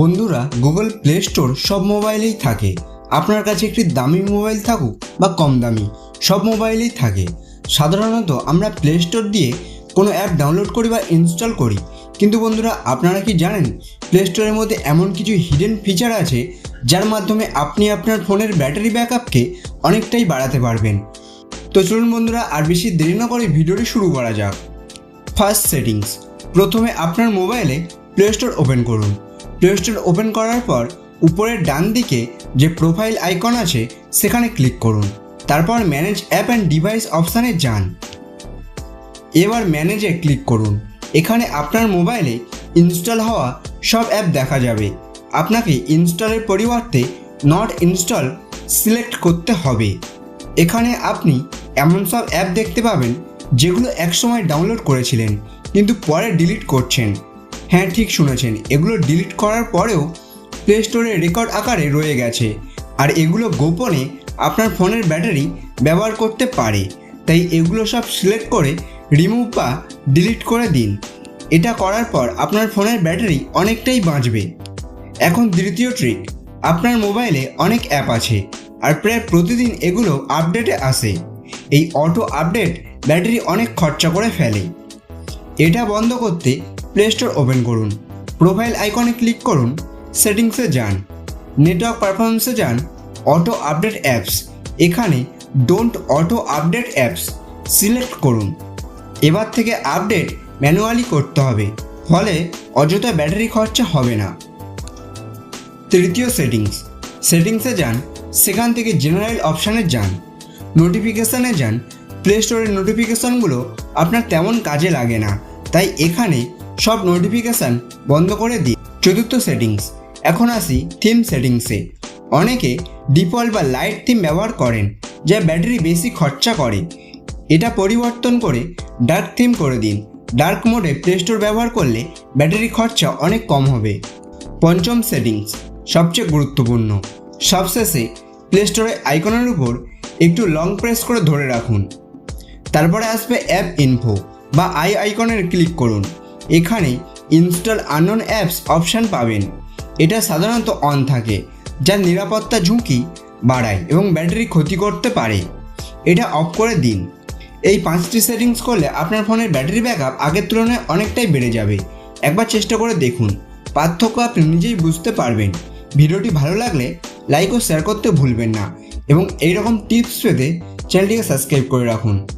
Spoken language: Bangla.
বন্ধুরা গুগল প্লে স্টোর সব মোবাইলেই থাকে। আপনার কাছে একটি দামি মোবাইল থাকুক বা কম দামি, সব মোবাইলেই থাকে। সাধারণত আমরা প্লে স্টোর দিয়ে কোনো অ্যাপ ডাউনলোড করি বা ইনস্টল করি। কিন্তু বন্ধুরা, আপনারা কি জানেন প্লে স্টোরের মধ্যে এমন কিছু হিডেন ফিচার আছে, যার মাধ্যমে আপনি আপনার ফোনের ব্যাটারি ব্যাকআপকে অনেকটাই বাড়াতে পারবেন। তো চলুন বন্ধুরা, আর বেশি দেরি না করে ভিডিওটি শুরু করা যাক। ফার্স্ট সেটিংস প্রথমে আপনার মোবাইলে প্লে স্টোর ওপেন করুন। প্লে স্টোর ওপেন করার পর উপরের ডান দিকে যে প্রোফাইল আইকন আছে, সেখানে ক্লিক করুন। তারপর ম্যানেজ অ্যাপ অ্যান্ড ডিভাইস অপশানে যান। এবার ম্যানেজে ক্লিক করুন। এখানে আপনার মোবাইলে ইনস্টল হওয়া সব অ্যাপ দেখা যাবে। আপনাকে ইনস্টলের পরিবর্তে নট ইনস্টল সিলেক্ট করতে হবে। এখানে আপনি এমন সব অ্যাপ দেখতে পাবেন যেগুলো একসময় ডাউনলোড করেছিলেন, কিন্তু পরে ডিলিট করছেন। হ্যাঁ ঠিক শুনেছেন। এগুলো ডিলিট করার পরেও প্লে স্টোরে রেকর্ড আকারে রয়ে গেছে। আর এগুলো গোপনে আপনার ফোনের ব্যাটারি ব্যবহার করতে পারে। তাই এগুলো সব সিলেক্ট করে রিমুভ বা ডিলিট করে দিন। এটা করার পর আপনার ফোনের ব্যাটারি অনেকটাই বাঁচবে। এখন দ্বিতীয় ট্রিক আপনার মোবাইলে অনেক অ্যাপ আছে আর প্রায় প্রতিদিন এগুলো আপডেটে আসে। এই অটো আপডেট ব্যাটারি অনেক খরচা করে ফেলে। এটা বন্ধ করতে প্লে স্টোর ওপেন করুন। প্রোফাইল আইকনে ক্লিক করুন সেটিংসে যান নেটওয়ার্ক পারফরমেন্সে যান অটো আপডেট অ্যাপস এখানে don't auto update apps select করুন। এবার থেকে আপডেট ম্যানুয়ালি করতে হবে, ফলে অযথা ব্যাটারি খরচা হবে না। তৃতীয় সেটিংস সেটিংসে যান, সেখান থেকে জেনারেল অপশানে যান নোটিফিকেশানে যান প্লে স্টোরের নোটিফিকেশানগুলো আপনার তেমন কাজে লাগে না। তাই এখানে সব নোটিফিকেশান বন্ধ করে দিই। চতুর্থ সেটিংস এখন আসি থিম সেটিংসে অনেকে ডিফল্ট বা লাইট থিম ব্যবহার করেন, যা ব্যাটারি বেশি খরচা করে। এটা পরিবর্তন করে ডার্ক থিম করে দিন। ডার্ক মোডে প্লে স্টোর ব্যবহার করলে ব্যাটারি খরচা অনেক কম হবে। পঞ্চম সেটিংস সবচেয়ে গুরুত্বপূর্ণ। সবশেষে প্লে স্টোরের আইকনের উপর একটু লং প্রেস করে ধরে রাখুন। তারপরে আসবে অ্যাপ ইনফো বা আই আইকনের ক্লিক করুন। এখানে ইনস্টল আননোন অ্যাপস অপশান পাবেন। এটা সাধারণত অন থাকে যার নিরাপত্তা ঝুঁকি বাড়ায় এবং ব্যাটারি ক্ষতি করতে পারে। এটা অফ করে দিন। এই পাঁচটি সেটিংস করলে আপনার ফোনের ব্যাটারি ব্যাকআপ আগের তুলনায় অনেকটাই বেড়ে যাবে। একবার চেষ্টা করে দেখুন। পার্থক্য আপনি নিজেই বুঝতে পারবেন। ভিডিওটি ভালো লাগলে লাইক ও শেয়ার করতে ভুলবেন না এবং এইরকম টিপস পেতে চ্যানেলটিকে সাবস্ক্রাইব করে রাখুন।